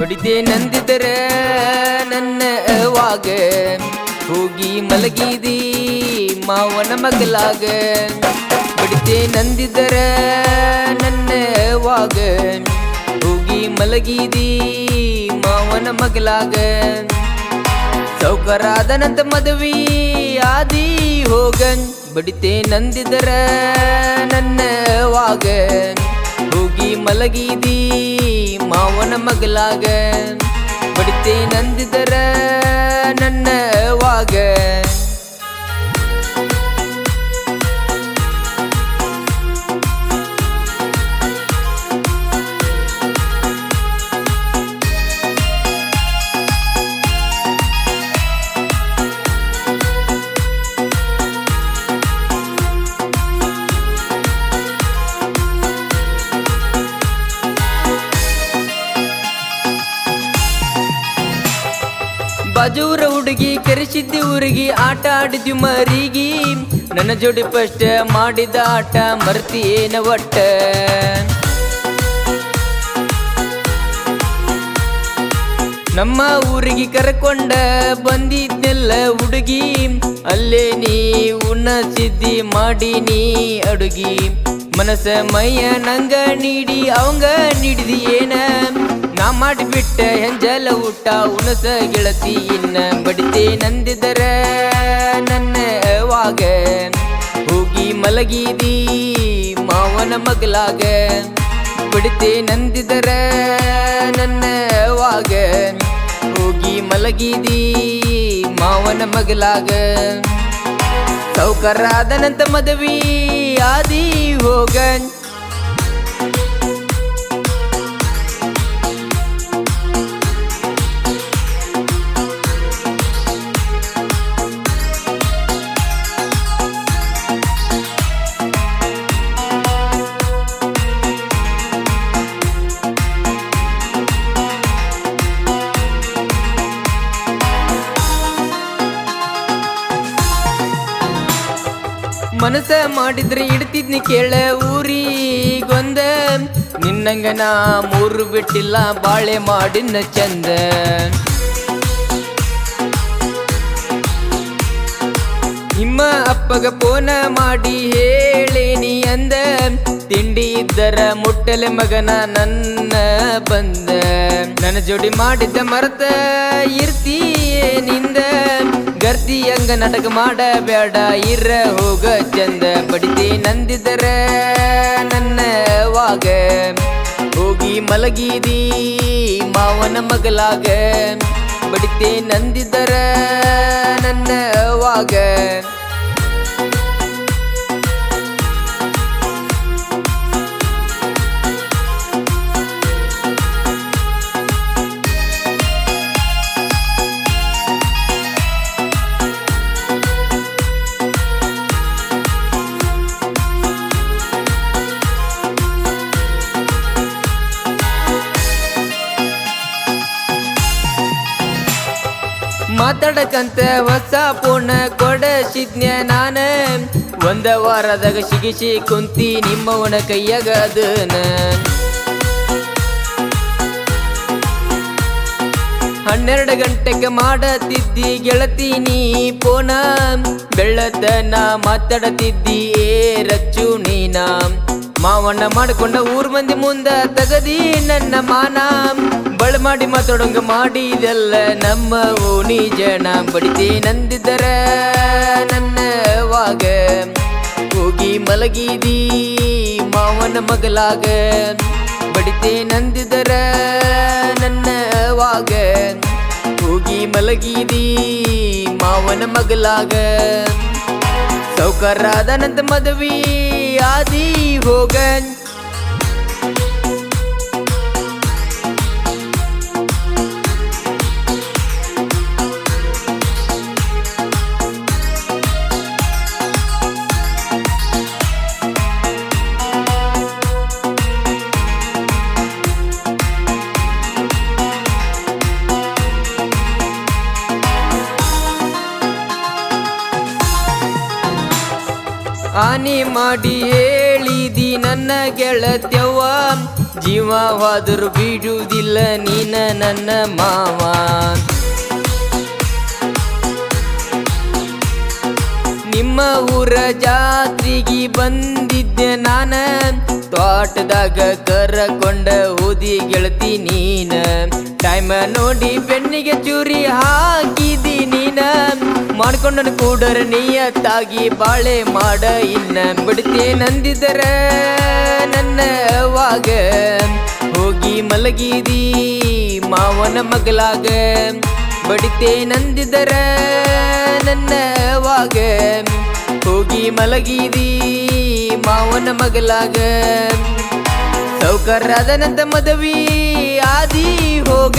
ಬಡಿತೆ ನಂದಿದರೆ ನನ್ನ ಅವಾಗ ಹೋಗಿ ಮಲಗಿದಿ ಮಾವನ ಮಗಲಾಗ. ಬಡಿದೆ ನಂದಿದರೆ ನನ್ನ ಅವಾಗ ಹೋಗಿ ಮಲಗಿದಿ ಮಾವನ ಮಗಲಾಗ. ಸೌಕರಾದನಂತ ಮದುವೆ ಆದಿ ಹೋಗನ್. ಬಡಿತೆ ನಂದಿದರ ನನ್ನ ವಾಗ. ಹೋಗಿ ಮಲಗಿದೀ ಮಾವನ ಮಗಲಾಗ ಬಡಿತೆ ನಂದಿದರ ಬಾಜೂರ ಹುಡುಗಿ ಕರೆಸಿದ್ದಿ ಊರಿಗೆ, ಆಟ ಆಡಿದ್ವಿ ಮರಿಗಿ. ನನ್ನ ಜೋಡಿ ಫಸ್ಟ್ ಮಾಡಿದ ಆಟ, ಮರ್ತಿ ಏನ ಒಟ್ಟ. ನಮ್ಮ ಊರಿಗೆ ಕರ್ಕೊಂಡ ಬಂದಿದ್ದೆಲ್ಲ ಹುಡುಗಿ. ಅಲ್ಲೇ ನೀ ಉಣ್ಣಸಿದ್ದಿ ಮಾಡಿ ನೀ ಅಡುಗಿ. ಮನಸ ಮೈಯ ನಂಗ ನೀಡಿ, ಅವಂಗ ನೀಡಿದಿ ಏನ? ನಾ ಮಾಡಿಬಿಟ್ಟ ಹೆಂಜಲ ಊಟ ಉಣಸ ಗೆಳತಿ ಇನ್ನ ಬಡಿತೆ ನಂದಿದರ ನನ್ನ ವಾಗ ಹೋಗಿ ಮಲಗಿದಿ ಮಾವನ ಮಗಲಾಗ ಬಡಿತೆ ನಂದಿದರ ನನ್ನ ವಾಗ ಹೋಗಿ ಮಲಗಿದಿ ಮಾವನ ಮಗಲಾಗ ಸೌಕರಾದನಂತ ಮದುವೆ ಆದಿ ಹೋಗನ್? ಮನಸ ಮಾಡಿದ್ರೆ ಇಡ್ತಿದ್ನಿ ಕೇಳ ಊರಿಗೊಂದ. ನಿನ್ನಂಗ ನಾ ಮೂರು ಬಿಟ್ಟಿಲ್ಲ, ಬಾಳೆ ಮಾಡಿನ ಚಂದ. ನಿಮ್ಮ ಅಪ್ಪಗ ಫೋನ ಮಾಡಿ ಹೇಳೇನಿ ಅಂದ. ತಿಂಡಿ ಇದ್ದರ ಮುಟ್ಟಲೆ ಮಗನ ನನ್ನ ಬಂದ. ನನ್ನ ಜೋಡಿ ಮಾಡಿದ್ದ ಮರತ ಇರ್ತೀಯೇ ನಿಂದ. ಹಂಗ ನಾಟಕ ಮಾಡಬೇಡ, ಇರ ಹೋಗ ಚಂದ ಬಡಿತಿ ನಂದಿದರ ನನ್ನ ವಾಗ. ಹೋಗಿ ಮಲಗಿದಿ ಮಾವನ ಮಗಲಾಗ ಬಡಿತೆ ನಂದಿದರ ನನ್ನ ಹೊಸ ಪೋಣ ಕೊಡಸಿದ್ನ್ಯ ನಾನ. ಒಂದ ವಾರದಾಗ ಸಿಗಿಸಿ ಕುಂತಿ ನಿಮ್ಮವನ ಕೈಯಾಗ ಅದನ ಹನ್ನೆರಡು ಗಂಟೆಗೆ ಮಾಡತಿದ್ದಿ ಗೆಳತಿ ನೀ ಪೋನ. ಬೆಳ್ಳತನ ಮಾತಾಡತಿದ್ದಿ ಏ ರಚ್ಚು ನೀನ. ಮಾವಣ್ಣ ಮಾಡ್ಕೊಂಡ ಊರ್ ಮಂದಿ ಮುಂದ ತಗದಿ ನನ್ನ ಮಾನ. ಮಾಡಿ ಮಾತಾಡೋಂಗ ಮಾಡಿದೆಲ್ಲ ನಮ್ಮ ಓಣಿ ಜನ ಬಡಿತೆ ನಂದಿದರ ನನ್ನ ವಾಗ. ಹೋಗಿ ಮಲಗಿದಿ ಮಾವನ ಮಗಲಾಗ. ಬಡಿತೆ ನಂದಿದರ ನನ್ನ ವಾಗ. ಹೋಗಿ ಮಲಗಿದಿ ಮಾವನ ಮಗಲಾಗ. ಸೌಕರಾದನಂತ ಮದುವೆ ಆದಿ ಹೋಗನ್. ಹಾನಿ ಮಾಡಿ ಹೇಳಿದಿ ನನ್ನ ಗೆಳತ್ಯವ್ವ. ಜೀವವಾದರೂ ಬಿಡುವುದಿಲ್ಲ ನೀನ ನನ್ನ ಮಾವ. ಊರ ಜಾತ್ರೆಗೆ ಬಂದಿದ್ದೆ ನಾನ. ತೋಟದಾಗ ಕರಕೊಂಡ ಹೋದಿ ಗೆಳತಿ ನೀನ. ಟೈಮ ನೋಡಿ ಬೆನ್ನಿಗೆ ಚೂರಿ ಹಾಕಿದಿ ನೀನ. ಮಾಡ್ಕೊಂಡನ ಕೂಡರ ನಿಯತ್ತಾಗಿ ಬಾಳೆ ಮಾಡ ಇನ್ನ. ಬಿಡ್ತೆ ನಂದಿದರ ನನ್ನ ವಾಗ ಹೋಗಿ ಮಲಗಿದಿ ಮಾವನ ಮಗಲಾಗ. ಬಡಿತೆ ನಂದಿದರ ನನ್ನ ವಾಗ ಹೋಗಿ ಮಲಗಿದಿ ಮಾವನ ಮಗಲಾಗ. ಸೌಕರ್ಯದನಂತ ಮದವಿ ಆದಿ ಹೋಗ